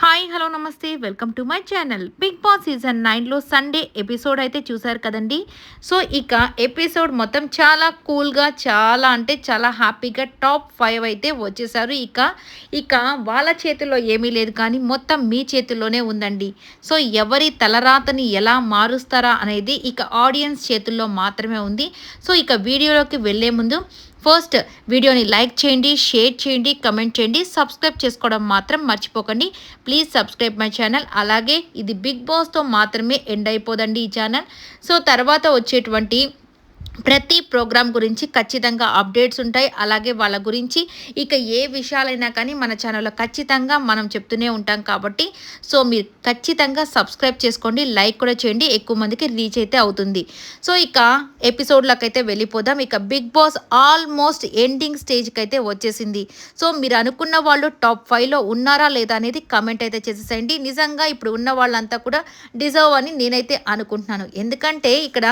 Hi hello namaste. Welcome to my channel Bigg Boss season నైన్లో Sunday episode అయితే చూసారు కదండి. సో ఇక ఎపిసోడ్ మొత్తం చాలా కూల్గా చాలా అంటే చాలా హ్యాపీగా టాప్ ఫైవ్ అయితే వచ్చేసారు. ఇక ఇక వాళ్ళ చేతిలో ఏమీ లేదు కానీ మొత్తం మీ చేతుల్లోనే ఉందండి. సో ఎవరి తలరాతని ఎలా మారుస్తారా అనేది ఇక ఆడియన్స్ చేతుల్లో మాత్రమే ఉంది. సో ఇక వీడియోలోకి వెళ్ళే ముందు ఫస్ట్ వీడియోని లైక్ చేయండి షేర్ చేయండి కమెంట్ చేయండి సబ్స్క్రైబ్ చేసుకోవడం మాత్రం మర్చిపోకండి. ప్లీజ్ సబ్స్క్రైబ్ మై ఛానల్ అలాగే ఇది బిగ్ బాస్తో మాత్రమే ఎండ్ అయిపోదండి ఈ ఛానల్. సో తర్వాత వచ్చేటువంటి ప్రతి ప్రోగ్రామ్ గురించి ఖచ్చితంగా అప్డేట్స్ ఉంటాయి. అలాగే వాళ్ళ గురించి ఇక ఏ విషయాలైనా కానీ మన ఛానల్లో ఖచ్చితంగా మనం చెప్తూనే ఉంటాం కాబట్టి సో మీరు ఖచ్చితంగా సబ్స్క్రైబ్ చేసుకోండి లైక్ కూడా చేయండి ఎక్కువ మందికి రీచ్ అయితే అవుతుంది. సో ఇక ఎపిసోడ్లకు అయితే వెళ్ళిపోదాం. ఇక బిగ్ బాస్ ఆల్మోస్ట్ ఎండింగ్ స్టేజ్కి అయితే వచ్చేసింది. సో మీరు అనుకున్న వాళ్ళు టాప్ ఫైవ్లో ఉన్నారా లేదా అనేది కమెంట్ అయితే చేసేసేయండి. నిజంగా ఇప్పుడు ఉన్న వాళ్ళంతా కూడా డిజర్వ్ అని నేనైతే అనుకుంటున్నాను. ఎందుకంటే ఇక్కడ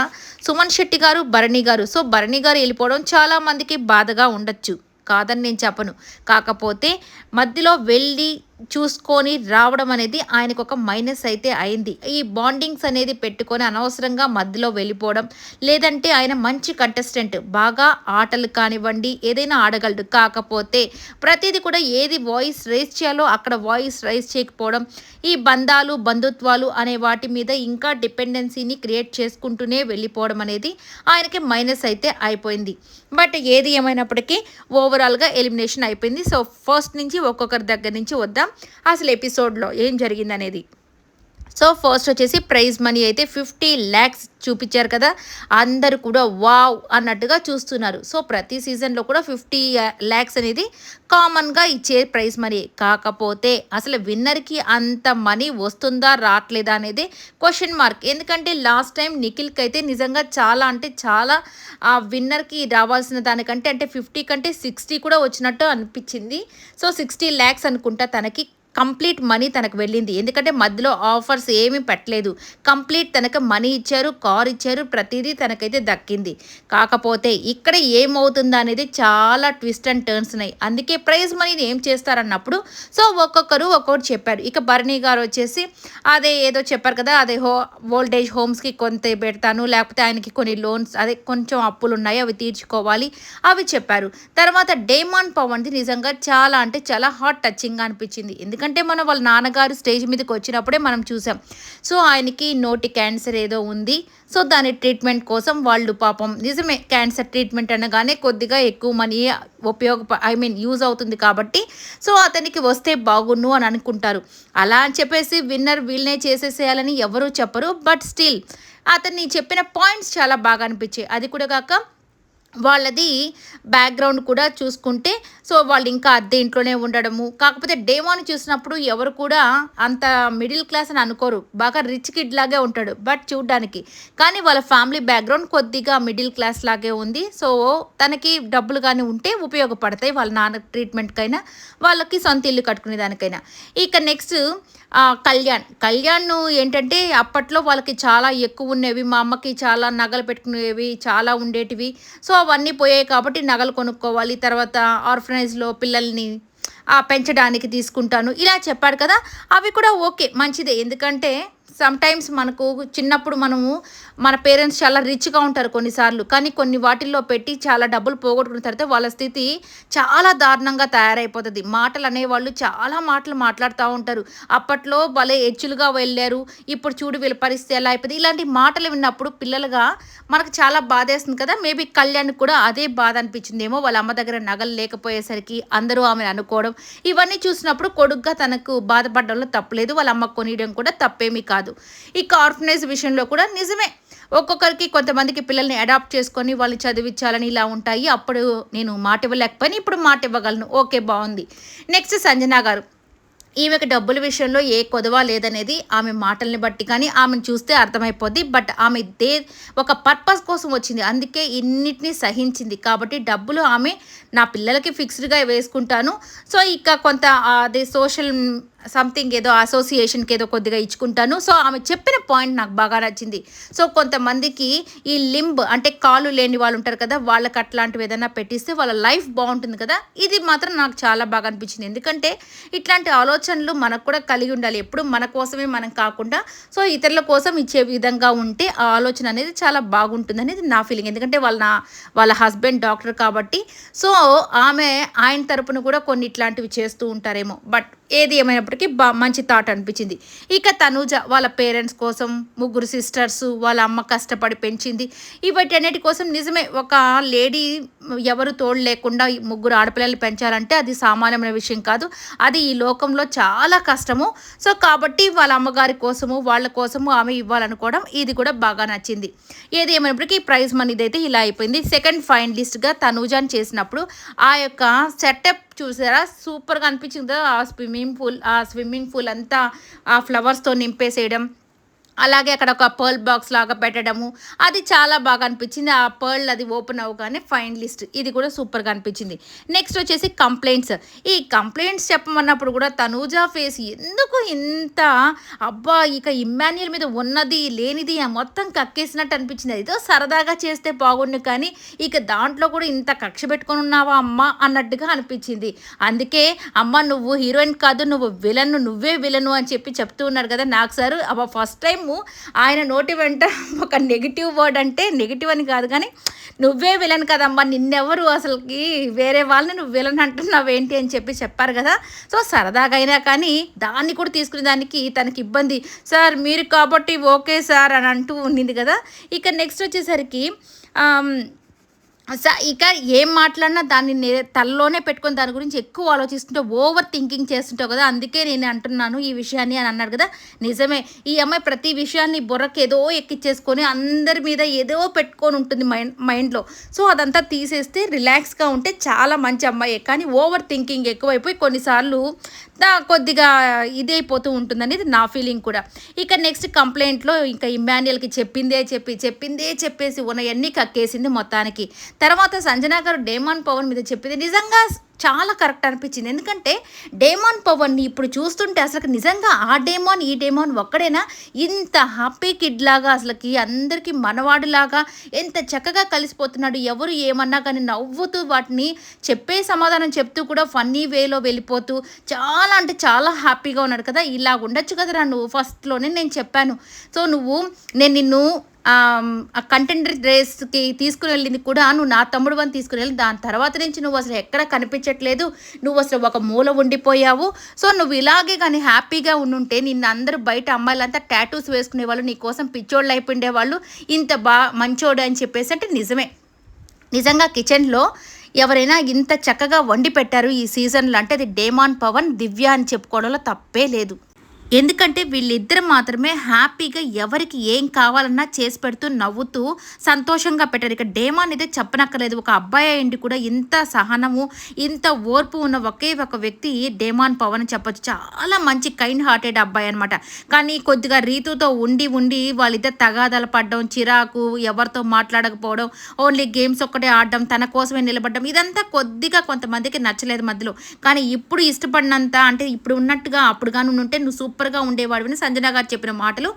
సుమన్ శెట్టి గారు భరణి గారు. సో భరణి గారు వెళ్ళిపోవడం చాలా మందికి బాధగా ఉండొచ్చు. కాదని నేను చెప్పను. కాకపోతే మధ్యలో వెళ్ళి చూసుకొని రావడం అనేది ఆయనకు ఒక మైనస్ అయితే అయింది. ఈ బాండింగ్స్ అనేది పెట్టుకొని అనవసరంగా మధ్యలో వెళ్ళిపోవడం లేదంటే ఆయన మంచి కంటెస్టెంట్ బాగా ఆటలు కానివ్వండి ఏదైనా ఆడగలడు. కాకపోతే ప్రతిదీ కూడా ఏది వాయిస్ రైజ్ చేయాలో అక్కడ వాయిస్ రైజ్ చేయకపోవడం ఈ బంధాలు బంధుత్వాలు అనే వాటి మీద ఇంకా డిపెండెన్సీని క్రియేట్ చేసుకుంటూనే వెళ్ళిపోవడం అనేది ఆయనకి మైనస్ అయితే అయిపోయింది. బట్ ఏది ఏమైనప్పటికీ ఓవరాల్గా ఎలిమినేషన్ అయిపోయింది. సో ఫస్ట్ నుంచి ఒక్కొక్కరి దగ్గర నుంచి వద్దాం. అసలు ఎపిసోడ్లో ఏం జరిగింది అనేది సో ఫస్ట్ వచ్చేసి ప్రైజ్ మనీ అయితే ఫిఫ్టీ ల్యాక్స్ చూపించారు కదా. అందరు కూడా వావ్ అన్నట్టుగా చూస్తున్నారు. సో ప్రతి సీజన్లో కూడా ఫిఫ్టీ ల్యాక్స్ అనేది కామన్గా ఇచ్చే ప్రైజ్ మనీ. కాకపోతే అసలు విన్నర్కి అంత మనీ వస్తుందా రావట్లేదా అనేది క్వశ్చన్ మార్క్. ఎందుకంటే లాస్ట్ టైం నిఖిల్కి అయితే నిజంగా చాలా అంటే చాలా ఆ విన్నర్కి రావాల్సిన దానికంటే అంటే ఫిఫ్టీ కంటే సిక్స్టీ కూడా వచ్చినట్టు అనిపించింది. సో సిక్స్టీ ల్యాక్స్ అనుకుంటా తనకి. కంప్లీట్ మనీ తనకు వెళ్ళింది. ఎందుకంటే మధ్యలో ఆఫర్స్ ఏమీ పెట్టలేదు. కంప్లీట్ తనకు మనీ ఇచ్చారు కార్ ఇచ్చారు ప్రతిదీ తనకైతే దక్కింది. కాకపోతే ఇక్కడ ఏమవుతుందో అనేది చాలా ట్విస్ట్ అండ్ టర్న్స్ ఉన్నాయి. అందుకే ప్రైజ్ మనీని ఏం చేస్తారన్నప్పుడు సో ఒక్కొక్కరు ఒక్కొక్కరు చెప్పారు. ఇక భరణి గారు వచ్చేసి అదే ఏదో చెప్పారు కదా అదే హో ఓల్డేజ్ హోమ్స్కి కొంత పెడతాను లేకపోతే ఆయనకి కొన్ని లోన్స్ అదే కొంచెం అప్పులు ఉన్నాయి అవి తీర్చుకోవాలి అవి చెప్పారు. తర్వాత డేమాన్ పవన్ది నిజంగా చాలా అంటే చాలా హాట్ టచింగ్గా అనిపించింది. ఎందుకంటే ఎందుకంటే మనం వాళ్ళ నాన్నగారు స్టేజ్ మీదకి వచ్చినప్పుడే మనం చూసాం. సో ఆయనకి నోటి క్యాన్సర్ ఏదో ఉంది. సో దాని ట్రీట్మెంట్ కోసం వాళ్ళు పాపం నిజమే క్యాన్సర్ ట్రీట్మెంట్ అనగానే కొద్దిగా ఎక్కువ మనీ ఉపయోగ ఐ మీన్ యూజ్ అవుతుంది కాబట్టి సో అతనికి వస్తే బాగుండు అని అనుకుంటారు. అలా అని చెప్పేసి విన్నర్ వీళ్ళనే చేసేసేయాలని ఎవరూ చెప్పరు. బట్ స్టిల్ అతన్ని చెప్పిన పాయింట్స్ చాలా బాగా అనిపించాయి. అది కూడా కాక వాళ్ళది బ్యాక్గ్రౌండ్ కూడా చూసుకుంటే సో వాళ్ళు ఇంకా అద్దె ఇంట్లోనే ఉండడము. కాకపోతే డేమోని చూసినప్పుడు ఎవరు కూడా అంత మిడిల్ క్లాస్ అని అనుకోరు. బాగా రిచ్ కిడ్ లాగే ఉంటాడు. బట్ చూడ్డానికి. కానీ వాళ్ళ ఫ్యామిలీ బ్యాక్గ్రౌండ్ కొద్దిగా మిడిల్ క్లాస్ లాగే ఉంది. సో తనకి డబ్బులు కానీ ఉంటే ఉపయోగపడతాయి. వాళ్ళ నాన్న ట్రీట్మెంట్కైనా వాళ్ళకి సొంత ఇల్లు కట్టుకునే దానికైనా. ఇక నెక్స్ట్ కళ్యాణ్. కళ్యాణ్ ఏంటంటే అప్పట్లో వాళ్ళకి చాలా ఎక్కువ ఉండేవి. మా అమ్మకి చాలా నగలు పెట్టుకునేవి చాలా ఉండేటివి. సో అవన్నీ పోయాయి కాబట్టి నగలు కొనుక్కోవాలి తర్వాత ఆర్ఫనైజ్లో పిల్లల్ని పెంచడానికి తీసుకుంటాను. ఇలా చెప్పాడు కదా అవి కూడా ఓకే మంచిదే. ఎందుకంటే సమ్టైమ్స్ మనకు చిన్నప్పుడు మనము మన పేరెంట్స్ చాలా రిచ్గా ఉంటారు కొన్నిసార్లు. కానీ కొన్ని వాటిల్లో పెట్టి చాలా డబ్బులు పోగొట్టుకున్న తర్వాత వాళ్ళ స్థితి చాలా దారుణంగా తయారైపోతుంది. మాటలు అనేవాళ్ళు చాలా మాటలు మాట్లాడుతూ ఉంటారు. అప్పట్లో భలే హెచ్చులుగా వెళ్ళారు. ఇప్పుడు చూడు వీళ్ళ పరిస్థితి ఎలా అయిపోయింది. ఇలాంటి మాటలు విన్నప్పుడు పిల్లలుగా మనకు చాలా బాధేస్తుంది కదా. మేబీ కళ్యాణ్ కూడా అదే బాధ అనిపించిందేమో. వాళ్ళ అమ్మ దగ్గర నగలు లేకపోయేసరికి అందరూ ఆమెను అనుకోవడం. ఇవన్నీ చూసినప్పుడు కొడుగ్గా తనకు బాధపడడంలో తప్పలేదు వాళ్ళ అమ్మ కొనియడం కూడా తప్పేమీ కాదు. ఇక ఆర్ఫనైజ్ విషయంలో కూడా నిజమే. ఒక్కొక్కరికి కొంతమందికి పిల్లల్ని అడాప్ట్ చేసుకొని వాళ్ళు చదివించాలని ఇలా ఉంటాయి. అప్పుడు నేను మాట ఇవ్వలేకపోయినా ఇప్పుడు మాట ఇవ్వగలను. ఓకే బాగుంది. నెక్స్ట్ సంజన గారు. ఈమెకు డబ్బుల విషయంలో ఏ కొదవ లేదనేది ఆమె మాటల్ని బట్టి కానీ ఆమెను చూస్తే అర్థమైపోద్ది. బట్ ఆమె దే ఒక పర్పస్ కోసం వచ్చింది. అందుకే ఇన్నిటిని సహించింది. కాబట్టి డబ్బులు ఆమె నా పిల్లలకి ఫిక్స్డ్గా వేసుకుంటాను. సో ఇక కొంత అదే సోషల్ సంథింగ్ ఏదో అసోసియేషన్కి ఏదో కొద్దిగా ఇచ్చుకుంటాను. సో ఆమె చెప్పిన పాయింట్ నాకు బాగా నచ్చింది. సో కొంతమందికి ఈ లింబ్ అంటే కాళ్ళు లేని వాళ్ళు ఉంటారు కదా వాళ్ళకి అట్లాంటివి ఏదైనా పెట్టిస్తే వాళ్ళ లైఫ్ బాగుంటుంది కదా ఇది మాత్రం నాకు చాలా బాగా అనిపించింది. ఎందుకంటే ఇట్లాంటి ఆలోచనలు మనకు కూడా కలిగి ఉండాలి. ఎప్పుడు మన కోసమే మనం కాకుండా సో ఇతరుల కోసం ఇచ్చే విధంగా ఉంటే ఆ ఆలోచన అనేది చాలా బాగుంటుంది అనేది నా ఫీలింగ్ ఎందుకంటే వాళ్ళ నా వాళ్ళ హస్బెండ్ డాక్టర్ కాబట్టి సో ఆమె ఆయన తరపున కూడా కొన్ని ఇట్లాంటివి చేస్తూ ఉంటారేమో. బట్ ఏది ఏమైనప్పటికీ బా మంచి థాట్ అనిపించింది. ఇక తనూజ వాళ్ళ పేరెంట్స్ కోసం ముగ్గురు సిస్టర్స్ వాళ్ళ అమ్మ కష్టపడి పెంచింది. వీటన్నిటి కోసం నిజమే ఒక లేడీ ఎవరు తోడు లేకుండా ముగ్గురు ఆడపిల్లలు పెంచాలంటే అది సామాన్యమైన విషయం కాదు. అది ఈ లోకంలో చాలా కష్టము. సో కాబట్టి వాళ్ళ అమ్మగారి కోసము వాళ్ళ కోసము ఆమె ఇవ్వాలనుకోవడం ఇది కూడా బాగా నచ్చింది. ఏది ఏమైనప్పటికీ ప్రైజ్ మనీది అయితే ఇలా అయిపోయింది. సెకండ్ ఫైనలిస్ట్గా తనూజాన్ చేసినప్పుడు ఆ యొక్క సెటప్ చూసారా? సూపర్గా అనిపించింది. ఆ స్విమ్మింగ్ పూల్ ఆ స్విమ్మింగ్ పూల్ అంతా ఆ ఫ్లవర్స్తో నింపేసేయడం. అలాగే అక్కడ ఒక పర్ల్ బాక్స్ లాగా పెట్టడము. అది చాలా బాగా అనిపించింది. ఆ పర్ల్ అది ఓపెన్ అవ్వగానే ఫైన్ లిస్ట్. ఇది కూడా సూపర్గా అనిపించింది. నెక్స్ట్ వచ్చేసి కంప్లైంట్స్. ఈ కంప్లైంట్స్ చెప్పమన్నప్పుడు కూడా తనూజా ఫేస్ ఎందుకు ఇంత అబ్బా ఇక ఇమ్మాన్యుల్ మీద ఉన్నది లేనిది మొత్తం కక్కేసినట్టు అనిపించింది. ఏదో సరదాగా చేస్తే బాగుండు కానీ ఇక దాంట్లో కూడా ఇంత కక్ష పెట్టుకొని ఉన్నావా అమ్మ అన్నట్టుగా అనిపించింది. అందుకే అమ్మ నువ్వు హీరోయిన్ కాదు నువ్వు విలన్ నువ్వే విలను అని చెప్పి చెప్తూ ఉన్నాడు కదా నాకు సార్ అబ్బా ఫస్ట్ టైం ఆయన నోటి వెంట ఒక నెగిటివ్ వర్డ్ అంటే నెగిటివ్ అని కాదు కానీ నువ్వే విలన్ కదమ్మా నిన్నెవరు అసలుకి వేరే వాళ్ళని నువ్వు విలన్ అంటున్నావు ఏంటి అని చెప్పి చెప్పారు కదా. సో సరదాగా అయినా కానీ దాన్ని కూడా తీసుకునే దానికి తనకి ఇబ్బంది. సార్ మీరు కాబట్టి ఓకే సార్ అని అంటూ ఉండింది కదా. ఇక నెక్స్ట్ వచ్చేసరికి ఇక ఏం మాట్లాడినా దాన్ని తలలోనే పెట్టుకొని దాని గురించి ఎక్కువ ఆలోచిస్తుంటే ఓవర్ థింకింగ్ చేస్తుంటావు కదా అందుకే నేను అంటున్నాను ఈ విషయాన్ని అని అన్నాడు కదా. నిజమే ఈ అమ్మాయి ప్రతి విషయాన్ని బుర్రకి ఏదో ఎక్కిచ్చేసుకొని అందరి మీద ఏదో పెట్టుకొని ఉంటుంది మైండ్ మైండ్లో. సో అదంతా తీసేస్తే రిలాక్స్గా ఉంటే చాలా మంచి అమ్మాయి. కానీ ఓవర్ థింకింగ్ ఎక్కువైపోయి కొన్నిసార్లు కొద్దిగా ఇదైపోతూ ఉంటుంది అనేది నా ఫీలింగ్ కూడా. ఇక నెక్స్ట్ కంప్లైంట్లో ఇంకా ఇమాన్యుయల్కి చెప్పిందే చెప్పి చెప్పిందే చెప్పేసి ఉన్నవన్నీ కక్కేసింది మొత్తానికి. తర్వాత సంజనా గారు డేమాన్ పవన్ మీద చెప్పింది నిజంగా చాలా కరెక్ట్ అనిపించింది. ఎందుకంటే డేమాన్ పవన్ని ఇప్పుడు చూస్తుంటే అసలు నిజంగా ఆ డేమాన్ ఈ డేమాన్ ఒక్కడేనా? ఇంత హ్యాపీ కిడ్ లాగా అసలుకి అందరికీ మనవాడిలాగా ఎంత చక్కగా కలిసిపోతున్నాడు ఎవరు ఏమన్నా కానీ నవ్వుతూ వాటిని చెప్పే సమాధానం చెప్తూ కూడా ఫన్నీ వేలో వెళ్ళిపోతూ చాలా అంటే చాలా హ్యాపీగా ఉన్నాడు కదా. ఇలా ఉండొచ్చు కదరా నువ్వు? ఫస్ట్లోనే నేను చెప్పాను. సో నువ్వు నేను నిన్ను కంటెండర్ రేస్కి తీసుకుని వెళ్ళింది కూడా నువ్వు నా తమ్ముడు అని తీసుకుని వెళ్ళి దాని తర్వాత నుంచి నువ్వు అసలు ఎక్కడ కనిపించట్లేదు. నువ్వు అసలు ఒక మూల ఉండిపోయావు. సో నువ్వు ఇలాగే కానీ హ్యాపీగా ఉండుంటే నిన్ను అందరూ బయట అమ్మాయిలంతా టాటూస్ వేసుకునే వాళ్ళు నీ కోసం పిచ్చోళ్ళు అయిపోయిండే వాళ్ళు ఇంత బా మంచోడు అని చెప్పేసి అంటే నిజమే. నిజంగా కిచెన్లో ఎవరైనా ఇంత చక్కగా వండి పెట్టారు ఈ సీజన్లో అంటే అది డేమాన్ పవన్ దివ్య అని చెప్పుకోవడంలో తప్పే లేదు. ఎందుకంటే వీళ్ళిద్దరు మాత్రమే హ్యాపీగా ఎవరికి ఏం కావాలన్నా చేసి పెడుతూ నవ్వుతూ సంతోషంగా పెట్టారు. ఇక డేమాన్ అయితే చెప్పనక్కర్లేదు. ఒక అబ్బాయి అయింది కూడా ఇంత సహనము ఇంత ఓర్పు ఉన్న ఒకే ఒక వ్యక్తి డేమాన్ పవన్ అని చెప్పొచ్చు. చాలా మంచి కైండ్ హార్టెడ్ అబ్బాయి అనమాట కానీ కొద్దిగా రీతుతో ఉండి ఉండి వాళ్ళిద్దరు తగాదాలు పడడం చిరాకు ఎవరితో మాట్లాడకపోవడం ఓన్లీ గేమ్స్ ఒక్కటే ఆడడం తన కోసమే నిలబడడం ఇదంతా కొద్దిగా కొంతమందికి నచ్చలేదు మధ్యలో. కానీ ఇప్పుడు ఇష్టపడినంత అంటే ఇప్పుడు ఉన్నట్టుగా అప్పుడు కానీ ఉంటే నువ్వు సూపర్ సూపర్గా ఉండేవాడిని సంజన గారు చెప్పిన మాటలు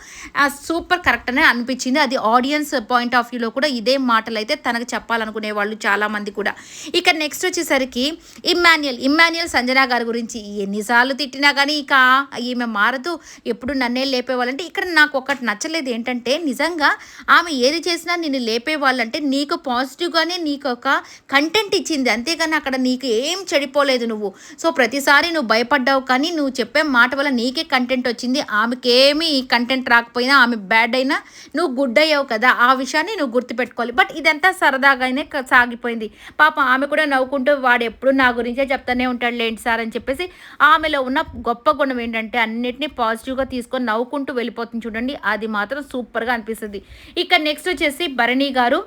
సూపర్ కరెక్ట్ అనే అనిపించింది. అది ఆడియన్స్ పాయింట్ ఆఫ్ వ్యూలో కూడా ఇదే మాటలు అయితే తనకు చెప్పాలనుకునే వాళ్ళు చాలామంది కూడా. ఇక నెక్స్ట్ వచ్చేసరికి ఇమ్మాన్యుయల్. ఇమ్మాన్యుయల్ సంజన గారి గురించి ఎన్నిసార్లు తిట్టినా కానీ ఇక ఈమె మారదు ఎప్పుడు నన్నే లేపేవాళ్ళంటే ఇక్కడ నాకు ఒకటి నచ్చలేదు ఏంటంటే నిజంగా ఆమె ఏది చేసినా నిన్ను లేపేవాళ్ళంటే నీకు పాజిటివ్గానే నీకు ఒక కంటెంట్ ఇచ్చింది. అంతేగాని అక్కడ నీకు ఏం చెడిపోలేదు నువ్వు. సో ప్రతిసారి నువ్వు భయపడ్డావు కానీ నువ్వు చెప్పే మాట వల్ల నీకే కంటెంట్ కంటెంట్ వచ్చింది. ఆమెకేమీ కంటెంట్ రాకపోయినా ఆమె బ్యాడ్ అయినా నువ్వు గుడ్ అయ్యావు కదా ఆ విషయాన్ని నువ్వు గుర్తుపెట్టుకోవాలి. బట్ ఇదంతా సరదాగానే సాగిపోయింది. పాపం ఆమె కూడా నవ్వుకుంటూ వాడు ఎప్పుడు నా గురించే చెప్తానే ఉంటాడు లేండి సార్? అని చెప్పేసి ఆమెలో ఉన్న గొప్ప గుణం ఏంటంటే అన్నిటినీ పాజిటివ్గా తీసుకొని నవ్వుకుంటూ వెళ్ళిపోతుంది చూడండి. అది మాత్రం సూపర్గా అనిపిస్తుంది. ఇక నెక్స్ట్ వచ్చేసి భరణి గారు.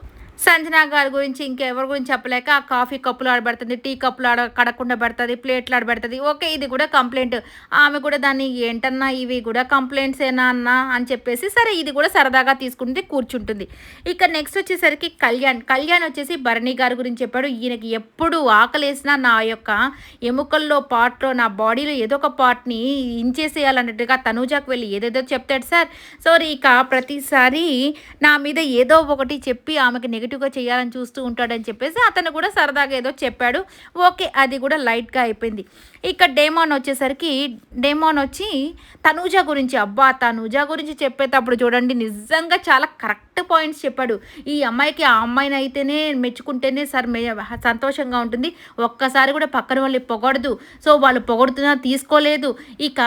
సంజనా గారి గురించి ఇంకెవరి గురించి చెప్పలేక కాఫీ కప్పులు ఆడబెడుతుంది టీ కప్పులు ఆడ కడకుండా పెడుతుంది ప్లేట్లు ఆడబెడుతుంది. ఓకే ఇది కూడా కంప్లైంట్. ఆమె కూడా దాన్ని ఏంటన్నా ఇవి కూడా కంప్లైంట్స్ ఏనా అన్నా అని చెప్పేసి సరే ఇది కూడా సరదాగా తీసుకుంటే కూర్చుంటుంది. ఇక నెక్స్ట్ వచ్చేసరికి కళ్యాణ్. కళ్యాణ్ వచ్చేసి భరణి గారి గురించి చెప్పాడు. ఈయనకి ఎప్పుడు ఆకలేసినా నా యొక్క ఎముకల్లో పార్ట్లో నా బాడీలో ఏదో ఒక పార్ట్ని ఇంచేసేయాలన్నట్టుగా తనూజాకు వెళ్ళి ఏదేదో చెప్తాడు సార్. సో ఇక ప్రతిసారి నా మీద ఏదో ఒకటి చెప్పి ఆమెకి నెగిటివ్గా చేయాలని చూస్తూ ఉంటాడని చెప్పేసి అతను కూడా సరదాగా ఏదో చెప్పాడు. ఓకే అది కూడా లైట్గా అయిపోయింది. ఇక డేమాన్ వచ్చేసరికి డేమాన్ వచ్చి తనూజా గురించి అబ్బా తనూజ గురించి చెప్పేటప్పుడు చూడండి నిజంగా చాలా కరెక్ట్ పాయింట్స్ చెప్పాడు. ఈ అమ్మాయికి ఆ అమ్మాయిని అయితేనే మెచ్చుకుంటేనే సార్ మే సంతోషంగా ఉంటుంది. ఒక్కసారి కూడా పక్కన వాళ్ళు పొగడదు. సో వాళ్ళు పొగడుతున్నా తీసుకోలేదు. ఇక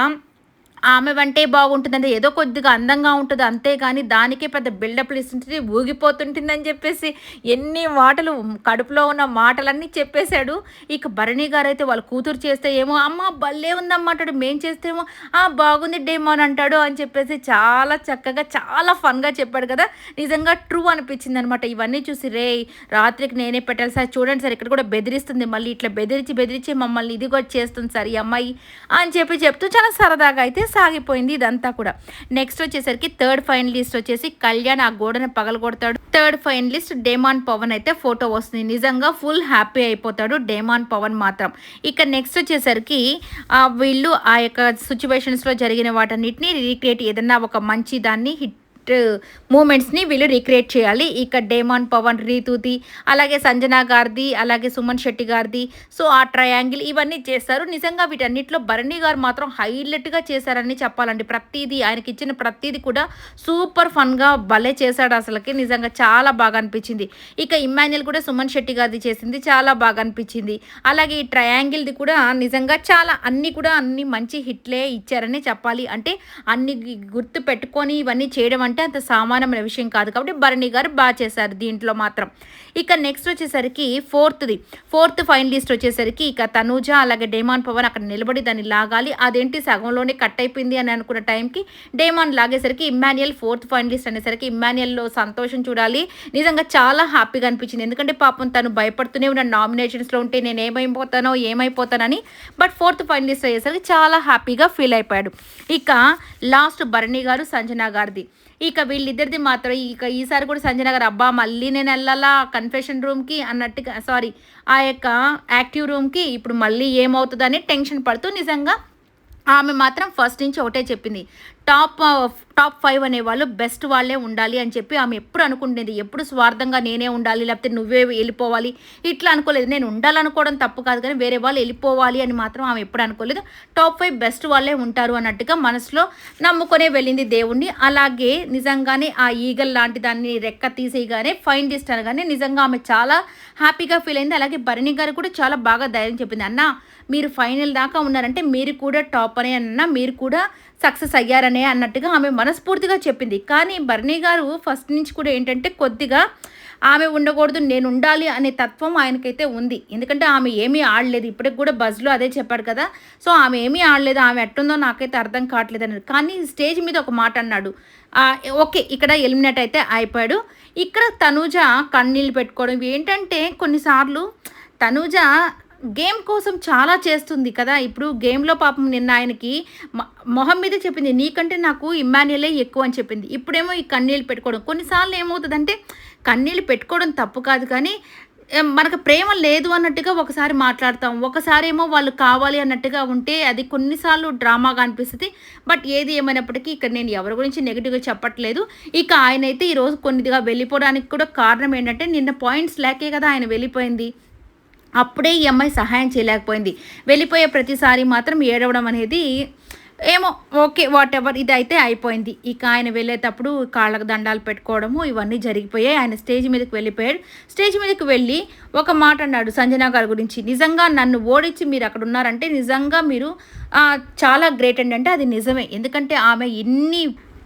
ఆమె వంటే బాగుంటుందంటే ఏదో కొద్దిగా అందంగా ఉంటుంది అంతేగాని దానికే పెద్ద బిల్డప్లు ఇస్తుంటుంది ఊగిపోతుంటుందని చెప్పేసి ఎన్ని మాటలు కడుపులో ఉన్న మాటలన్నీ చెప్పేశాడు. ఇక భరణి గారు అయితే వాళ్ళ కూతురు చేస్తే ఏమో అమ్మ భలే ఉందమ్మా అంటాడు. మేం చేస్తేమో ఆ బాగుంది డేమో అని అంటాడు అని చెప్పేసి చాలా చక్కగా చాలా ఫన్గా చెప్పాడు కదా. నిజంగా ట్రూ అనిపించింది అనమాట ఇవన్నీ చూసి రే రాత్రికి నేనే పెట్టాలి సార్ చూడండి సార్ ఇక్కడ కూడా బెదిరిస్తుంది. మళ్ళీ ఇట్లా బెదిరించి బెదిరించి మమ్మల్ని ఇది కూడా చేస్తుంది సార్ ఈ అమ్మాయి అని చెప్పి చెప్తూ చాలా సరదాగా అయితే సాగిపోయింది ఇదంతా కూడా. నెక్స్ట్ వచ్చేసరికి థర్డ్ ఫైనలిస్ట్ వచ్చేసి కళ్యాణ్ ఆ గోడను పగలగొడతాడు. థర్డ్ ఫైనలిస్ట్ డేమాన్ పవన్ అయితే ఫోటో వస్తుంది. నిజంగా ఫుల్ హ్యాపీ అయిపోతాడు డేమాన్ పవన్ మాత్రం. ఇక నెక్స్ట్ వచ్చేసరికి వీళ్ళు ఆ యొక్క సిచ్యువేషన్స్లో జరిగిన వాటన్నిటిని రీక్రియేట్ ఏదన్నా ఒక మంచి దాన్ని హిట్ మూమెంట్స్ని uh, వీళ్ళు రిక్రియేట్ చేయాలి. ఇక డేమాన్ పవన్ రీతుది అలాగే సంజనా గారిది అలాగే సుమన్ శెట్టి గారిది. సో ఆ ట్రయాంగిల్ ఇవన్నీ చేస్తారు. నిజంగా వీటన్నిటిలో భరణి గారు మాత్రం హైలైట్గా చేశారని చెప్పాలండి. ప్రతిదీ ఆయనకి ఇచ్చిన ప్రతిదీ కూడా సూపర్ ఫన్గా భలే చేశాడు అసలుకి. నిజంగా చాలా బాగా అనిపించింది. ఇక ఇమాన్యుల్ కూడా సుమన్ శెట్టి గారిది చేసింది. చాలా బాగా అనిపించింది. అలాగే ఈ ట్రయాంగిల్ది కూడా నిజంగా చాలా అన్ని కూడా అన్ని మంచి హిట్లే ఇచ్చారని చెప్పాలి. అంటే అన్ని గుర్తు పెట్టుకొని ఇవన్నీ చేయడం అంటే అంత సామాన్యమైన విషయం కాదు కాబట్టి భరణి గారు బాగా చేశారు దీంట్లో మాత్రం. ఇక నెక్స్ట్ వచ్చేసరికి ఫోర్త్ది ఫోర్త్ ఫైనలిస్ట్ వచ్చేసరికి ఇక తనూజ అలాగే డేమాన్ పవన్ అక్కడ నిలబడి దాన్ని లాగాలి. అదేంటి సగంలోనే కట్ అయిపోయింది అని అనుకున్న టైంకి డేమాన్ లాగేసరికి ఇమ్మాన్యుయల్ ఫోర్త్ ఫైనలిస్ట్ అనేసరికి ఇమ్మాన్యుయల్లో సంతోషం చూడాలి. నిజంగా చాలా హ్యాపీగా అనిపించింది. ఎందుకంటే పాపం తను భయపడుతూనే ఉన్న నామినేషన్స్లో ఉంటే నేను ఏమైపోతానో ఏమైపోతానని. బట్ ఫోర్త్ ఫైనలిస్ట్ అయ్యేసరికి చాలా హ్యాపీగా ఫీల్ అయిపోయాడు. ఇక లాస్ట్ భరణి గారు సంజనా గారిది. ఇక వీళ్ళిద్దరిది మాత్రం ఇక ఈసారి కూడా సంజన గారు అబ్బా మళ్ళీ నేను వెళ్ళాలా? కన్ఫెషన్ రూమ్కి అన్నట్టుగా సారీ ఆ యొక్క యాక్టివ్ రూమ్కి ఇప్పుడు మళ్ళీ ఏమవుతుందని టెన్షన్ పడుతూ నిజంగా ఆమె మాత్రం ఫస్ట్ నుంచి ఒకటే చెప్పింది. టాప్ టాప్ ఫైవ్ అనే వాళ్ళు బెస్ట్ వాళ్ళే ఉండాలి అని చెప్పి ఆమె ఎప్పుడు అనుకుంటుంది. ఎప్పుడు స్వార్థంగా నేనే ఉండాలి లేకపోతే నువ్వే వెళ్ళిపోవాలి. ఇట్లా అనుకోలేదు. నేను ఉండాలనుకోవడం తప్పు కాదు కానీ వేరే వాళ్ళు వెళ్ళిపోవాలి అని మాత్రం ఆమె ఎప్పుడు అనుకోలేదు. టాప్ ఫైవ్ బెస్ట్ వాళ్ళే ఉంటారు అన్నట్టుగా మనసులో నమ్ముకొనే వెళ్ళింది దేవుణ్ణి. అలాగే నిజంగానే ఆ ఈగల్ లాంటి దాన్ని రెక్క తీసేయగానే ఫైన్ లిస్ట్ అనగానే నిజంగా ఆమె చాలా హ్యాపీగా ఫీల్ అయింది. అలాగే భరణి గారు కూడా చాలా బాగా ధైర్యం చెప్పింది. అన్న మీరు ఫైనల్ దాకా ఉన్నారంటే మీరు కూడా టాప్ అనే అన్న మీరు కూడా సక్సెస్ అయ్యారనే అన్నట్టుగా ఆమె మన మనస్ఫూర్తిగా చెప్పింది. కానీ బర్నీ గారు ఫస్ట్ నుంచి కూడా ఏంటంటే కొద్దిగా ఆమె ఉండకూడదు నేను ఉండాలి అనే తత్వం ఆయనకైతే ఉంది. ఎందుకంటే ఆమె ఏమీ ఆడలేదు. ఇప్పటికి కూడా బజ్లో అదే చెప్పాడు కదా. సో ఆమె ఏమీ ఆడలేదు ఆమె ఎట్టుందో నాకైతే అర్థం కావట్లేదు అన్నాడు కానీ స్టేజ్ మీద ఒక మాట అన్నాడు. ఓకే ఇక్కడ ఎలిమినేట్ అయితే అయిపోయాడు. ఇక్కడ తనూజ కన్నీళ్ళు పెట్టుకోవడం. ఏంటంటే కొన్నిసార్లు తనూజ గేమ్ కోసం చాలా చేస్తుంది కదా. ఇప్పుడు గేమ్లో పాపం నిన్న ఆయనకి మొహం మీద చెప్పింది. నీకంటే నాకు ఇమ్మాన్యులే ఎక్కువ అని చెప్పింది. ఇప్పుడేమో ఈ కన్నీళ్ళు పెట్టుకోవడం. కొన్నిసార్లు ఏమవుతుందంటే కన్నీళ్ళు పెట్టుకోవడం తప్పు కాదు కానీ మనకు ప్రేమ లేదు అన్నట్టుగా ఒకసారి మాట్లాడతాం. ఒకసారి ఏమో వాళ్ళు కావాలి అన్నట్టుగా ఉంటే అది కొన్నిసార్లు డ్రామాగా అనిపిస్తుంది. బట్ ఏది ఏమైనప్పటికీ ఇక్కడ నేను ఎవరి గురించి నెగిటివ్గా చెప్పట్లేదు. ఇక ఆయన అయితే ఈరోజు కొన్నిదిగా వెళ్ళిపోవడానికి కూడా కారణం ఏంటంటే నిన్న పాయింట్స్ లేకే కదా ఆయన వెళ్ళిపోయింది. అప్పుడే ఈ అమ్మాయి సహాయం చేయలేకపోయింది. వెళ్ళిపోయే ప్రతిసారి మాత్రం ఏడవడం అనేది ఏమో ఓకే వాట్ ఎవర్ ఇది అయితే అయిపోయింది. ఇక ఆయన వెళ్ళేటప్పుడు కాళ్ళకు దండాలు పెట్టుకోవడము ఇవన్నీ జరిగిపోయాయి. ఆయన స్టేజ్ మీదకి వెళ్ళిపోయాడు. స్టేజ్ మీదకి వెళ్ళి ఒక మాట అన్నాడు సంజనా గారి గురించి. నిజంగా నన్ను ఓడించి మీరు అక్కడ ఉన్నారంటే నిజంగా మీరు చాలా గ్రేట్ అండి. అంటే అది నిజమే. ఎందుకంటే ఆమె ఇన్ని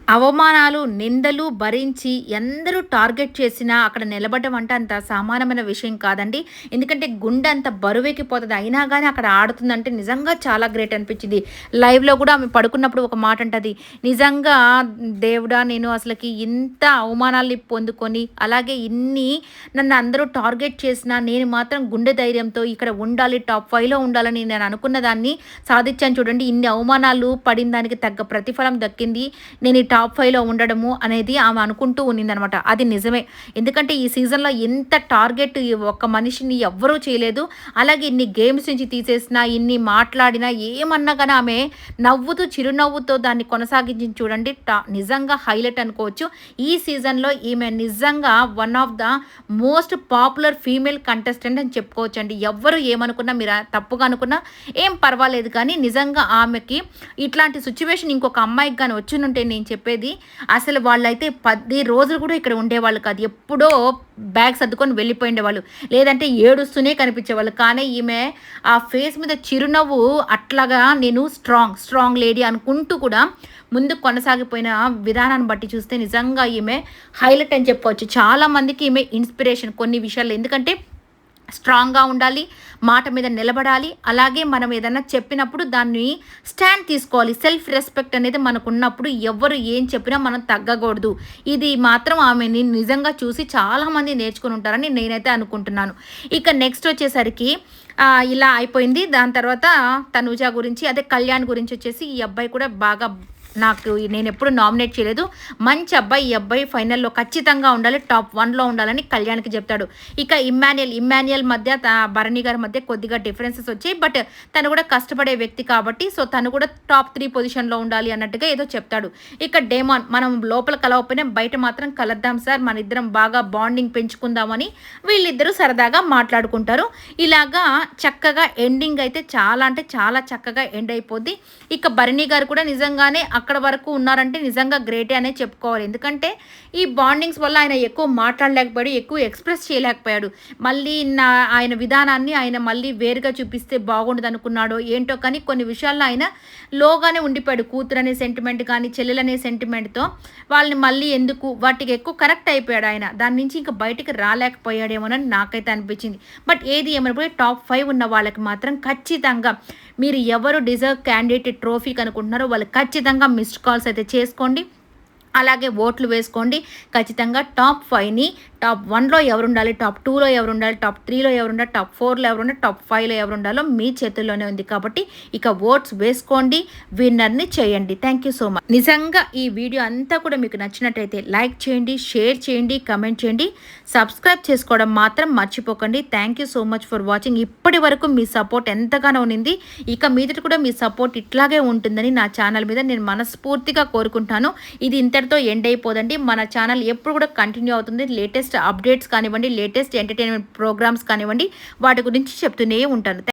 అవమానాలు నిందలు భరించి ఎందరూ టార్గెట్ చేసినా అక్కడ నిలబడడం అంటే అంత సామాన్యమైన విషయం కాదండి. ఎందుకంటే గుండె అంత బరువెక్కిపోతుంది అయినా కానీ అక్కడ ఆడుతుందంటే నిజంగా చాలా గ్రేట్ అనిపించింది. లైవ్లో కూడా ఆమె పడుకున్నప్పుడు ఒక మాట అంటది. నిజంగా దేవుడా నేను అసలుకి ఇంత అవమానాలు పొందుకొని అలాగే ఇన్ని నన్ను అందరూ టార్గెట్ చేసినా నేను మాత్రం గుండె ధైర్యంతో ఇక్కడ ఉండాలి టాప్ ఫైవ్లో ఉండాలని నేను అనుకున్న దాన్ని సాధించాను. చూడండి ఇన్ని అవమానాలు పడిన దానికి తగ్గ ప్రతిఫలం దక్కింది. నేను టాప్ ఫైవ్లో ఉండడము అనేది ఆమె అనుకుంటూ ఉన్నిందనమాట. అది నిజమే. ఎందుకంటే ఈ సీజన్లో ఎంత టార్గెట్ ఒక్క మనిషిని ఎవ్వరూ చేయలేదు. అలాగే ఇన్ని గేమ్స్ నుంచి తీసేసినా ఇన్ని మాట్లాడినా ఏమన్నా కానీ ఆమె నవ్వుతూ చిరునవ్వుతో దాన్ని కొనసాగించి చూడండి. టా నిజంగా హైలైట్ అనుకోవచ్చు. ఈ సీజన్లో ఈమె నిజంగా one of the most popular female contestant అని చెప్పుకోవచ్చు అండి ఎవ్వరు ఏమనుకున్నా మీరు తప్పుగా అనుకున్నా ఏం పర్వాలేదు. కానీ నిజంగా ఆమెకి ఇట్లాంటి సిచ్యువేషన్ ఇంకొక అమ్మాయికి కానీ వచ్చినుంటే నేను చెప్పేది. అసలు వాళ్ళైతే పది రోజులు కూడా ఇక్కడ ఉండేవాళ్ళు కాదు. ఎప్పుడో బ్యాగ్ సర్దుకొని వెళ్ళిపోయిండేవాళ్ళు. లేదంటే ఏడుస్తూనే కనిపించేవాళ్ళు. కానీ ఈమె ఆ ఫేస్ మీద చిరునవ్వు అట్లాగా నేను స్ట్రాంగ్ స్ట్రాంగ్ లేడీ అనుకుంటూ కూడా ముందు కొనసాగిపోయిన విధానాన్ని బట్టి చూస్తే నిజంగా ఈమె హైలైట్ అని చెప్పవచ్చు చాలామందికి ఈమె ఇన్స్పిరేషన్ కొన్ని విషయాలు ఎందుకంటే స్ట్రాంగ్గా ఉండాలి మాట మీద నిలబడాలి. అలాగే మనం ఏదైనా చెప్పినప్పుడు దాన్ని స్టాండ్ తీసుకోవాలి. సెల్ఫ్ రెస్పెక్ట్ అనేది మనకు ఉన్నప్పుడు ఎవరు ఏం చెప్పినా మనం తగ్గకూడదు. ఇది మాత్రం ఆమెని నిజంగా చూసి చాలామంది నేర్చుకుని ఉంటారని నేనైతే అనుకుంటున్నాను. ఇక నెక్స్ట్ వచ్చేసరికి ఇలా అయిపోయింది. దాని తర్వాత తనుజా గురించి అదే కళ్యాణ్ గురించి వచ్చేసి ఈ అబ్బాయి కూడా బాగా నాకు నేను ఎప్పుడు నామినేట్ చేయలేదు. మంచి అబ్బాయి ఈ అబ్బాయి ఫైనల్లో ఖచ్చితంగా ఉండాలి టాప్ వన్లో ఉండాలని కళ్యాణ్కి చెప్తాడు. ఇక ఇమ్మాన్యుయల్ ఇమ్మాన్యుయల్ మధ్య భరణి గారి మధ్య కొద్దిగా డిఫరెన్సెస్ వచ్చాయి. బట్ తను కూడా కష్టపడే వ్యక్తి కాబట్టి సో తను కూడా టాప్ త్రీ పొజిషన్లో ఉండాలి అన్నట్టుగా ఏదో చెప్తాడు. ఇక డేమాన్ మనం లోపల కలవకపోయినా బయట మాత్రం కలద్దాం సార్ మన ఇద్దరం బాగా బాండింగ్ పెంచుకుందామని వీళ్ళిద్దరూ సరదాగా మాట్లాడుకుంటారు. ఇలాగా చక్కగా ఎండింగ్ అయితే చాలా అంటే చాలా చక్కగా ఎండ్ అయిపోద్ది. ఇక భరణి గారు కూడా నిజంగానే అక్కడ వరకు ఉన్నారంటే నిజంగా గ్రేటే అనే చెప్పుకోవాలి. ఎందుకంటే ఈ బాండింగ్స్ వల్ల ఆయన ఎక్కువ మాట్లాడలేకపోయాడు ఎక్కువ ఎక్స్ప్రెస్ చేయలేకపోయాడు. మళ్ళీ నా ఆయన విధానాన్ని ఆయన మళ్ళీ వేరుగా చూపిస్తే బాగుండదు అనుకున్నాడో ఏంటో కానీ కొన్ని విషయాల్లో ఆయన లోగానే ఉండిపోయాడు. కూతురు అనే సెంటిమెంట్ కానీ చెల్లెలనే సెంటిమెంట్తో వాళ్ళని మళ్ళీ ఎందుకు వాటికి ఎక్కువ కరెక్ట్ అయిపోయాడు ఆయన. దాని నుంచి ఇంకా బయటికి రాలేకపోయాడేమోనని నాకైతే అనిపించింది. బట్ ఏది ఏమైనా టాప్ ఫైవ్ ఉన్న వాళ్ళకి మాత్రం ఖచ్చితంగా మీరు ఎవరు డిజర్వ్ క్యాండిడేట్ ట్రోఫీకి అనుకుంటున్నారో వాళ్ళు ఖచ్చితంగా మిస్డ్ కాల్స్ అయితే చేసుకోండి. అలాగే ఓట్లు వేసుకోండి. ఖచ్చితంగా టాప్ ఫైవ్ని టాప్ వన్లో ఎవరు ఉండాలి టాప్ టూలో ఎవరు ఉండాలి టాప్ త్రీలో ఎవరు ఉండాలి టాప్ ఫోర్లో ఎవరు ఉండాలి టాప్ ఫైవ్లో ఎవరు ఉండాలో మీ చేతుల్లోనే ఉంది కాబట్టి ఇక ఓట్స్ వేసుకోండి విన్నర్ని చేయండి. థ్యాంక్ యూ సో మచ్ నిజంగా ఈ వీడియో అంతా కూడా మీకు నచ్చినట్టయితే లైక్ చేయండి షేర్ చేయండి కమెంట్ చేయండి. సబ్స్క్రైబ్ చేసుకోవడం మాత్రం మర్చిపోకండి. Thank you so much for watching ఇప్పటి వరకు మీ సపోర్ట్ ఎంతగానో ఉన్నింది. ఇక మీదట కూడా మీ సపోర్ట్ ఇట్లాగే ఉంటుందని నా ఛానల్ మీద నేను మనస్ఫూర్తిగా కోరుకుంటాను. ఇది ఇంతటితో ఎండ్ అయిపోదండి. మన ఛానల్ ఎప్పుడు కూడా కంటిన్యూ అవుతుంది. లేటెస్ట్ లేటెస్ట్ అప్డేట్స్ కానివ్వండి లేటెస్ట్ ఎంటర్టైన్మెంట్ ప్రోగ్రామ్స్ కానివ్వండి వాటి గురించి చెప్తూనే ఉంటాను.